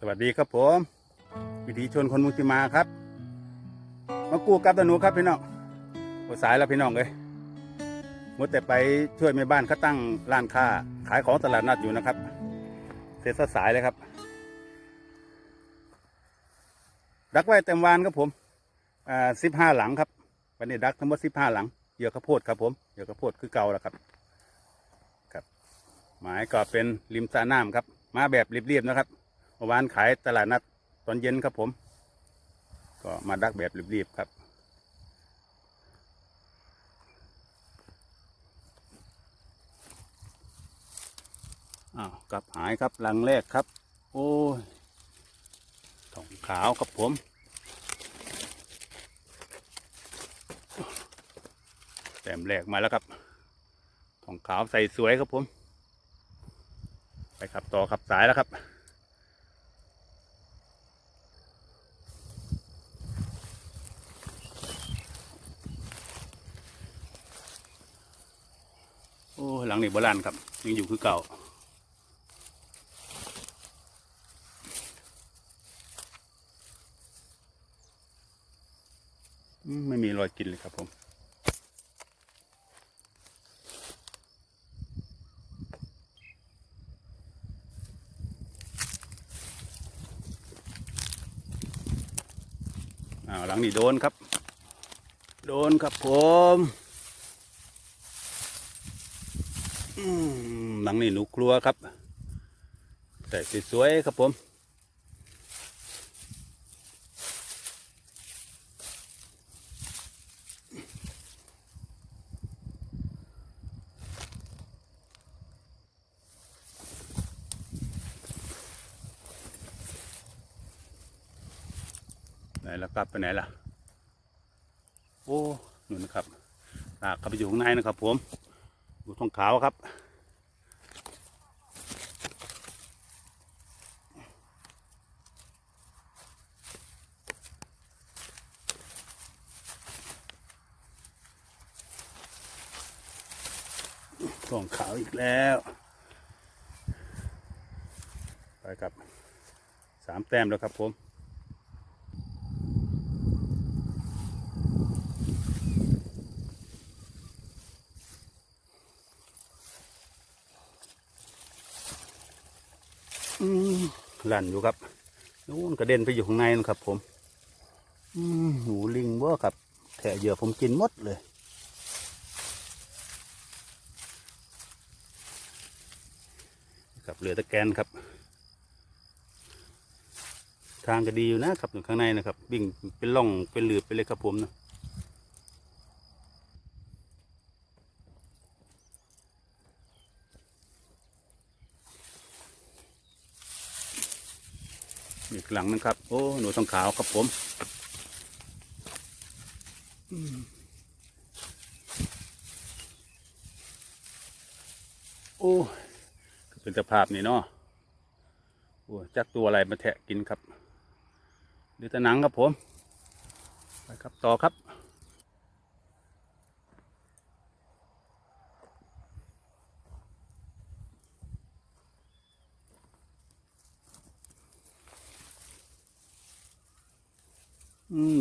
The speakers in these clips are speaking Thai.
สวัสดีครับผม วิถีชนคนมุติมาครับ มากู้กับตาหนูครับพี่น้องโอสายแล้วพี่น้องเลยมดแต่ไปช่วยแม่บ้านเขาตั้งร้านค้า ขายของตลาดนัดอยู่นะครับ เสร็จสายเลยครับ ดักไว้เต็มวานครับผมอ่าสิบห้าหลังครับวันนี้ดักทั้งหมดสิบห้าหลังเหยื่อข้าวโพดครับผมเหยื่อข้าวโพดคือเก่าแล้วครับ ครับ หมายก็เป็นริมสระน้ำครับ มาแบบเรียบๆนะครับ เมื่อวานขายตลาดนัดตอนเย็นครับผม ก็มาดักแบบรีบๆครับ อ้าวกลับหายครับลังแรกครับ โอ้ยทองขาวครับผมแต้มแรกมาแล้วครับทองขาวใส่สวยครับผม ไปขับต่อขับสายแล้วครับ ลังนี้โบราณครับ ยังอยู่คือเก่าไม่มีรอยกินเลยครับผมอ้าวหลังนี้โดนครับ โดนครับผมอืม หลังนี้หนูครัวครับใส่สวยๆครับผม ไหนล่ะกลับไปไหนล่ะ โอ้นู่นนะครับตากเข้าไปอยู่ข้างในนะครับผม ดูทองขาวครับ ทองขาวอีกแล้ว ไปครับสามแต้มแล้วครับผม อืมลั่นอยู่ครับนู้นกระเด็นไปอยู่ข้างในนะครับ ผมหนูลิงเว่าครับแถะเหยื่อผมกินหมดเลยครับเหลือตะแกนครับ ทางก็ดีอยู่นะครับอยู่ข้างในนะครับวิ่งเป็นล่องเป็นหลืบไปเลยครับผมนะ อีกหลังนึงครับ โอ้ หนูต้องขาวครับผมโอ้เป็นสภาพนี่เนาะโอ้จักตัวอะไรมาแทะกินครับดูแตะหนังครับผม ไปครับต่อครับ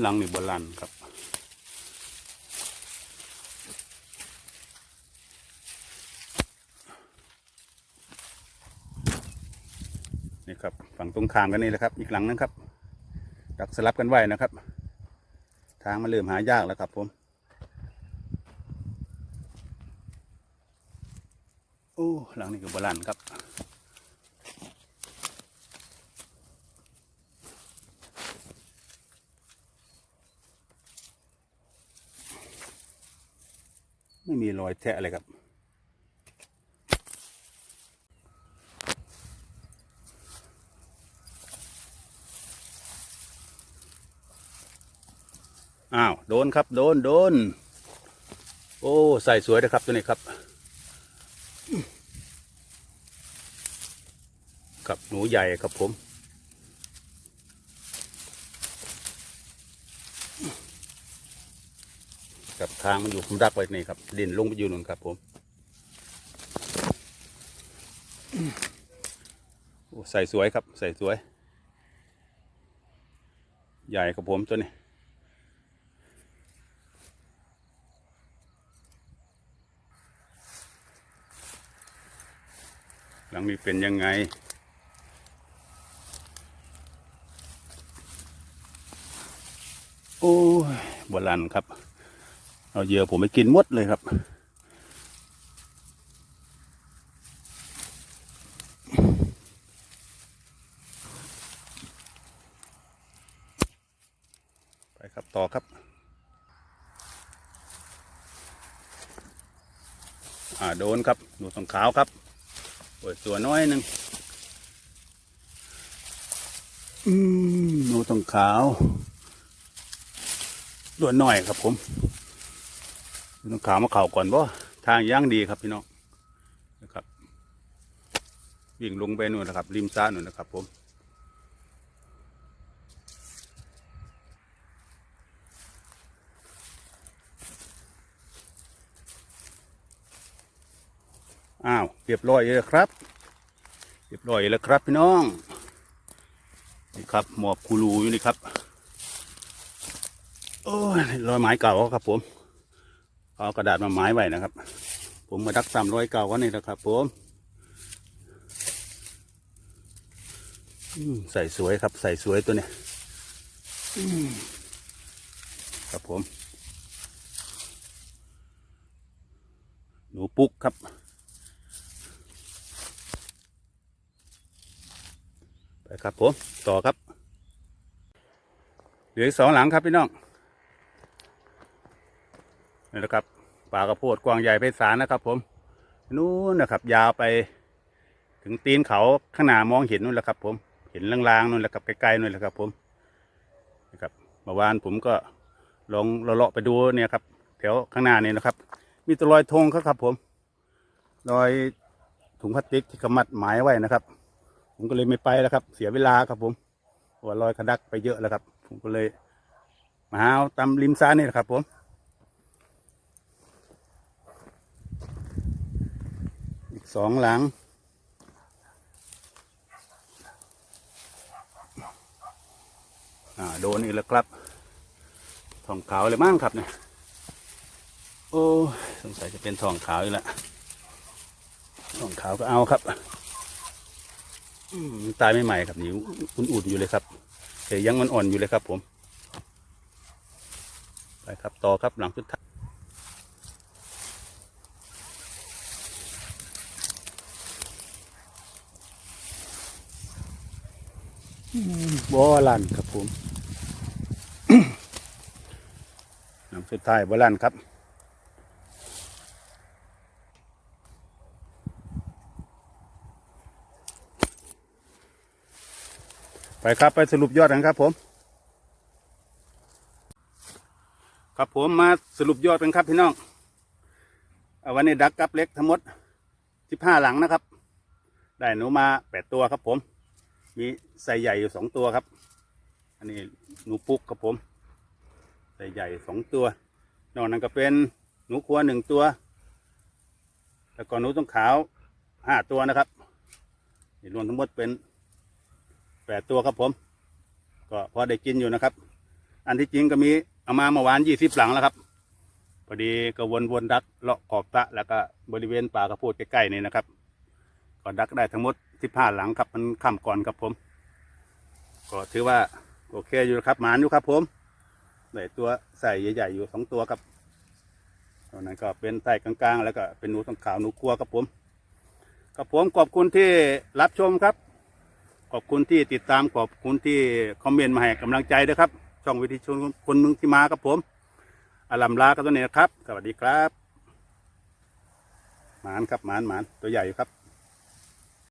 หลังนี่บราณครับ นี่ครับฝั่งตรงข้ามกันนี่แหละครับ อีกหลังนึงครับ ดักสลับกันไว้นะครับ ทางมันเริ่มหายากแล้วครับผม โอ้หลังนี้ก็บราณครับ ไม่มีรอยแทะเลยครับ อ้าว โดนครับ โดน โดน โอ้ ใส่สวยนะครับตัวนี้ครับ กับหนูใหญ่ครับผม กับทางมันอยู่ผมดักไว้นี่ครับดินลงไปอยู่นู่นครับ ผมใส่สวยครับ ใส่สวย ใหญ่ครับผมตัวนี้หลังนี้เป็นยังไงโอ้ยบลันครับ เอาเหยื่อผมไปกินมดเลยครับ ไปครับต่อครับ อ่าโดนครับดูตรงขาวครับโอ้ยตัวน้อยหนึ่งอืมดูตรงขาวตัวน้อยครับผม ดูตรงขาวมาเข่าก่อนบ่ทางย่างดีครับพี่น้องนะครับ วิ่งลงไปนู่นนะครับ ริมซ้ายนู่นนะครับ ผมอ้าวเรียบร้อยเลยครับ เรียบร้อยแล้วครับ พี่น้องนี่ครับหมอบคูรูอยู่นี่ครับ โอ้ยรอยไม้เก่าครับผม เอากระดาษมาไม้ไว้นะครับ ผมมาดักตามร้อยเก่าก็นี่นะครับผมใส่สวยครับ ใส่สวยตัวเนี้ยครับผม หนูปุ๊กครับ ไปครับผม ต่อครับ เหลือสองหลังครับพี่น้อง นี่แหละครับป่ากระโพดกวางใหญ่ไปสารนะครับ ผมนู้นนะครับ ยาวไป ถึงตีนเขาข้างหน้ามองเห็นนู่นแหละครับ ผมเห็นลางๆนู่นแหละครับไกลๆนู่นแหละครับ ผมนะครับเมื่อวานผมก็ลองเลาะไปดูเนี่ยครับแถวข้างหน้านี่นะครับ มีตัวรอยธงครับครับ ผมรอยถุงพลาสติกที่เขมัดหมายไว้นะครับ ผมก็เลยไม่ไปแล้วครับ เสียเวลาครับ ผมว่าลอยกระดักไปเยอะแล้วครับ ผมก็เลยมาหาเอาตามริมซ้ายนี่แหละครับ ผม อีก สองหลัง อ่า โดนอีกแล้วครับทองขาวเลยมั้งครับเนี่ย โอ้ สงสัยจะเป็นทองขาวอีกแล้วทองขาวก็เอาครับอืมตายไม่ใหม่ครับนิ้วอุ่นๆอยู่เลยครับแต่ยังมันอ่อนอยู่เลยครับผม ไปครับต่อครับหลังสุดท้าย บอลันครับผมหลังสุดท้ายบอลันครับไปครับไปสรุปยอดกันครับผม ครับผมมาสรุปยอดกันครับพี่น้องเอาวันนี้ดักกับเล็กทั้งหมดสิบห้าหลังนะครับ ได้หนูมาแปดตัวครับผม มีใส่ใหญ่อยู่สองตัวครับ อันนี้หนูปุกครับผม ใส่ใหญ่สองตัวนอกนั้นก็เป็นหนูครัวหนึ่งตัว แล้วก็หนูต้องขาวห้าตัวนะครับรวมทั้งหมดเป็นแปดตัวครับผม ก็พอได้กินอยู่นะครับ อันที่จริงก็มีเอามาเมื่อวานยี่สิบหลังแล้วครับพอดีก็วนวนๆดักเลาะขอบตะแล้วก็บริเวณป่ากระโพดใกล้ๆนี่นะครับ ก็ดักได้ทั้งหมดสิบห้าหลังครับมันค่ำก่อนครับผม ก็ถือว่าโอเคอยู่ครับหมานอยู่ครับผมได้ตัวใส่ใหญ่ๆอยู่สองตัวครับตอนนั้นก็เป็นใส่กลางๆ แล้วก็เป็นหนูต้องขาวหนูครัวครับผมครับผมขอบคุณที่รับชมครับ ขอบคุณที่ติดตามขอบคุณที่คอมเมนต์มาให้กำลังใจด้วยครับ ช่องวิธีชนคนมึงที่มาครับผมอาลัมลากันตัวนี้นะครับ สวัสดีครับ หมานครับหมานหมานตัวใหญ่ครับ